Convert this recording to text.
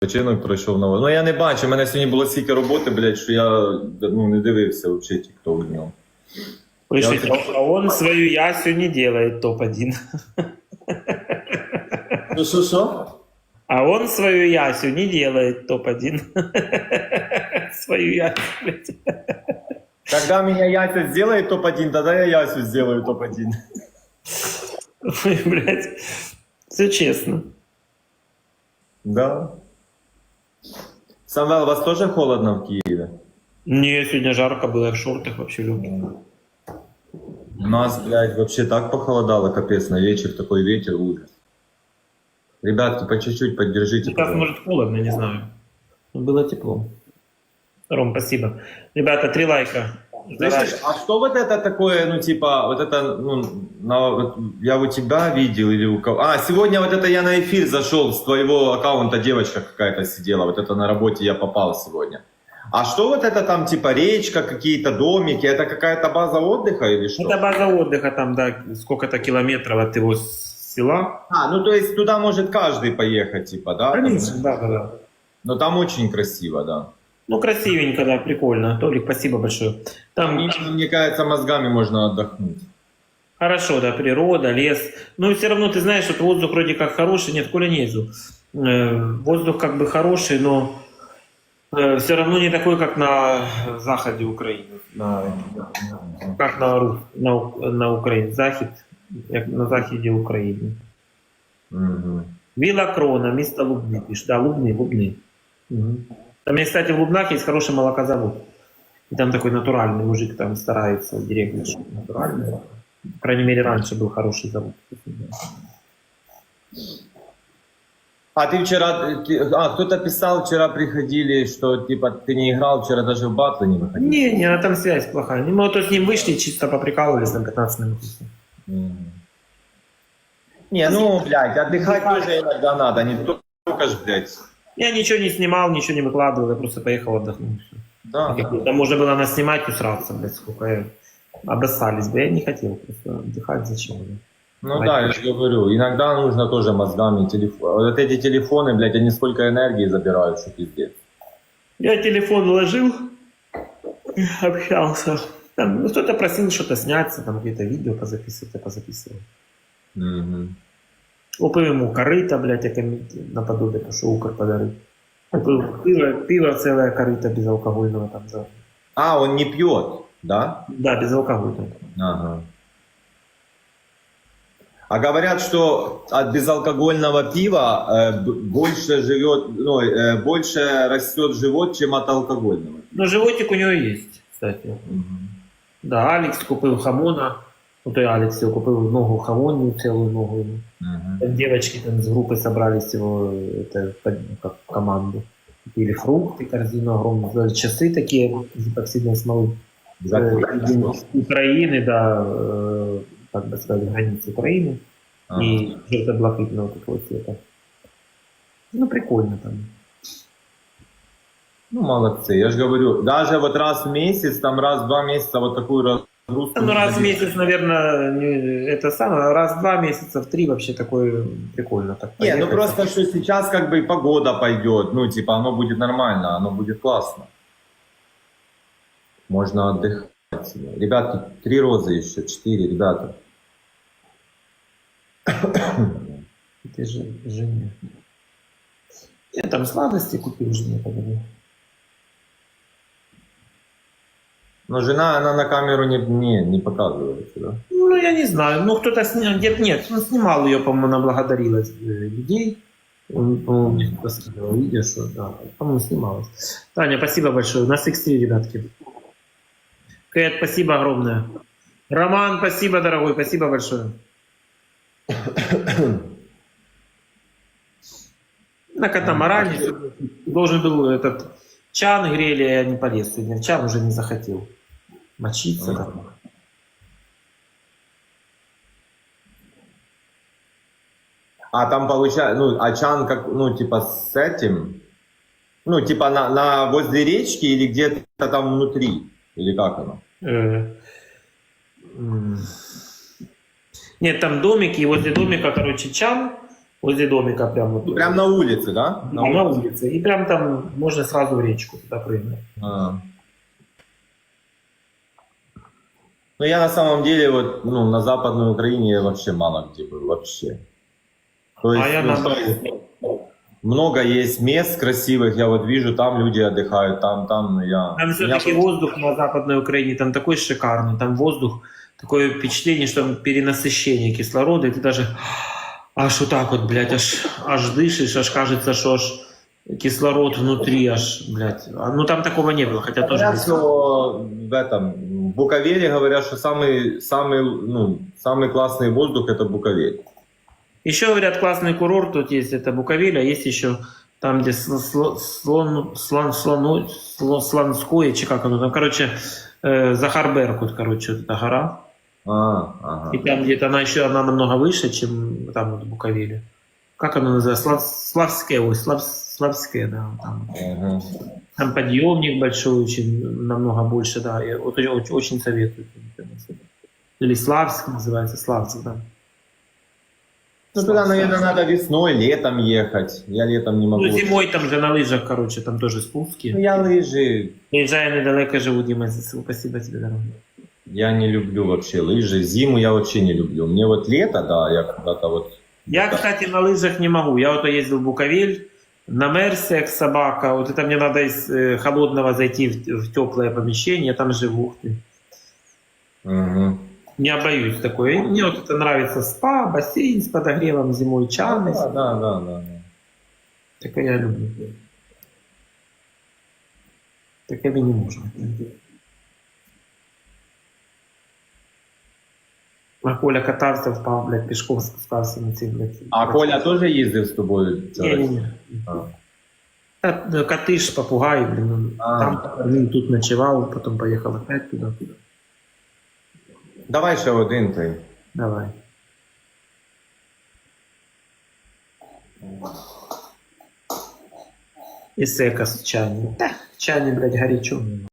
Починок пройшов новий. Ну я не бачу, у мене сьогодні було стільки роботи, блядь, що я ну, не дивився взагалі тікток днем. Пишите, Я- а он свою Ясю не делает топ-1. Ну що що? А он свою Ясю не делает топ-1. Свою Ясю, блядь. Когда меня Яся сделает топ-1, тогда я Ясю сделаю топ-1. Ой, блядь. Все честно. Да. Самвел, у вас тоже холодно в Киеве? Не, сегодня жарко было, я в шортах вообще люблю. У нас, блядь, вообще так похолодало, капец, на вечер такой ветер, ужас. Ребятки, по чуть-чуть поддержите. Сейчас, пожалуйста. может, холодно, не знаю. Но Было тепло. Ром, спасибо. Ребята, три лайка. Слышишь, а что вот это такое, ну, типа, вот это, ну, на- вот я у тебя видел или у кого? А, сегодня вот это я на эфир зашел с твоего аккаунта, девочка какая-то сидела, вот это на работе я попал сегодня. А что вот это там, типа, речка, какие-то домики, это какая-то база отдыха или что? Это база отдыха, там, да, сколько-то километров от его села. А, ну, то есть туда может каждый поехать, типа, да? Конечно, да, да, да. Но там очень красиво, да. Ну, красивенько, да, прикольно. Толик, спасибо большое. Там Именно, мне кажется, мозгами можно отдохнуть. хорошо, да, природа, лес. Но все равно, ты знаешь, вот воздух вроде как хороший, нет, Коля не ездил. Э, Воздух как бы хороший, но все равно не такой, как на заходе Украины. На, как на, на, на Украине. Захід, як на заходе України. Мгм. Вилла Крона, место Лубны, пишет. Да, Лубны, Лубны. Мгм. Там, кстати, в Лубнах есть хороший молокозавод. И там такой натуральный мужик там старается, директор натуральный. По крайней мере, раньше был хороший завод. А ты вчера, ты- а кто-то писал, вчера приходили, что типа ты не играл, вчера даже в батлы не выходил. Не, не, а там связь плохая. Мы вот с ним вышли, чисто поприкалывались на 15 минут. Мгм. Не, ну, блядь, отдыхать тоже иногда надо, не только ж, блядь. Я ничего не снимал, ничего не выкладывал, я просто поехал отдохнул. всё. Да, да. Там можно было нас снимать, усраться, блядь, сколько я... Обоссались бы, я не хотел просто отдыхать, зачем мне. Ну да, я же говорю, иногда нужно тоже мозгами телефон. Вот эти телефоны, блядь, они сколько энергии забирают, что пиздец. Я телефон ложил, общался. Там, ну, кто-то просил что-то сняться, там какие-то видео позаписывать, я позаписывал. Мгм. Купив корита, блядь, яке наподобие, то що Укр подарив. Купив пиво, пиво целое корита безалкогольного там за. А, он не пьет, да? Да, безалкогольного. Ага. А говорят, что от безалкогольного пива э, больше живет, ну, э, больше растет живот, чем от алкогольного. Но животик у него есть, кстати. Да, Алекс купив хамона. Ну, той Алекс його купив ногу хамонную, целую ногу ему. Мгм. Там девочки там с группы собрались его это, под- как в команду. Купили фрукты, корзину огромную, сделали часы такие из эпоксидной смолы. Э, из Украины, да, э, как бы сказать, границы Украины. Ага. И желто-блакитного такого цвета. Ну, прикольно там. Ну, молодцы, я же говорю, даже вот раз в месяц, там раз в два месяца вот такую разгрузку. Ну, раз в месяц, наверное, это самое, раз в два месяца, в три вообще такое прикольно. Так Не, ну просто, что сейчас как бы и погода пойдет, ну, типа, оно будет нормально, оно будет классно. Можно отдыхать. Ребятки, три розы еще, четыре, ребята. Ты же жене. Я там сладости купил жене, подарил. Но жена, она на камеру не, не, не показывается, да? Ну, я не знаю. Ну, кто-то снял. Нет, он снимал ее, по-моему, она благодарила э, людей. Он, по-моему, кто-то скидывал что да, по-моему, снималась. Таня, спасибо большое. У нас X3, ребятки. Кэт, спасибо огромное. Роман, спасибо, дорогой, спасибо большое. На катамаране должен был этот чан грели, а я не полез сегодня. Чан уже не захотел мочиться. Ага. там. А там получается, ну, а чан как, ну, типа с этим, ну, типа на, на возле речки или где-то там внутри, или как оно? Э. Нет, там домики, и возле домика, короче, чан, возле домика прямо. вот. Прям на улице, да? Да, на улице. И прям там можно сразу в речку туда прыгнуть. А. Ну, я на самом деле, вот, ну, на Западной Украине я вообще мало где был, вообще. То есть, а я ну, наоборот. много есть мест красивых, я вот вижу, там люди отдыхают, там, там, ну, я... Там все-таки меня- воздух на Западной Украине там такой шикарный, там воздух, такое впечатление, что там перенасыщение кислорода, и ты даже аж вот так вот, блядь, аж, аж дышишь, аж кажется, что аж кислород внутри, аж, блядь. А, Ну там такого не было, хотя тоже... Говорят, что в этом, в Буковеле говорят, что самый, самый, ну, самый классный воздух это Буковель. Еще говорят, классный курорт тут есть, это Буковель, а есть еще там, где Сл- Сл- слон, слон, слону, сло- Слонское, чи как оно там, короче, э, Захар Беркут, короче, вот эта гора. А, ага. И там где-то она еще она намного выше, чем там вот в Буковеле. Как оно называется? Слав, Славское, ой, Слав, Славское, да. Там, Мгм. там подъемник большой, очень намного больше, да. Я вот очень, очень советую. Или Славск называется, Славск, да. Ну, туда, наверное, надо весной, летом ехать. Я летом не могу. Ну, зимой там же на лыжах, короче, там тоже спуски. Ну, я лыжи. Приезжая недалеко живу, Дима, спасибо тебе, дорогой. Я не люблю вообще лыжи. Зиму я вообще не люблю. Мне вот лето, да, я когда-то вот... Я, кстати, на лыжах не могу. Я вот ездил в Буковель, на как собака. Вот это мне надо из э, холодного зайти в, теплое помещение, там живу. Мгм. Не боюсь такое. Мне вот это нравится спа, бассейн с подогревом зимой, чаны. Да, да, да, да. да. Такое я люблю. Таке ми не можемо. А Коля катався, впав, блядь, пішком спускався на цій, блядь. А Коля теж їздив з тобою? Ні, ні, ні. Та, е, коти ж блін. Ну, там він тут ночував, потім поїхав опять туди, туди. Давай ще один ти. Давай. І сека з чані. Та, чані, блядь, гарячо.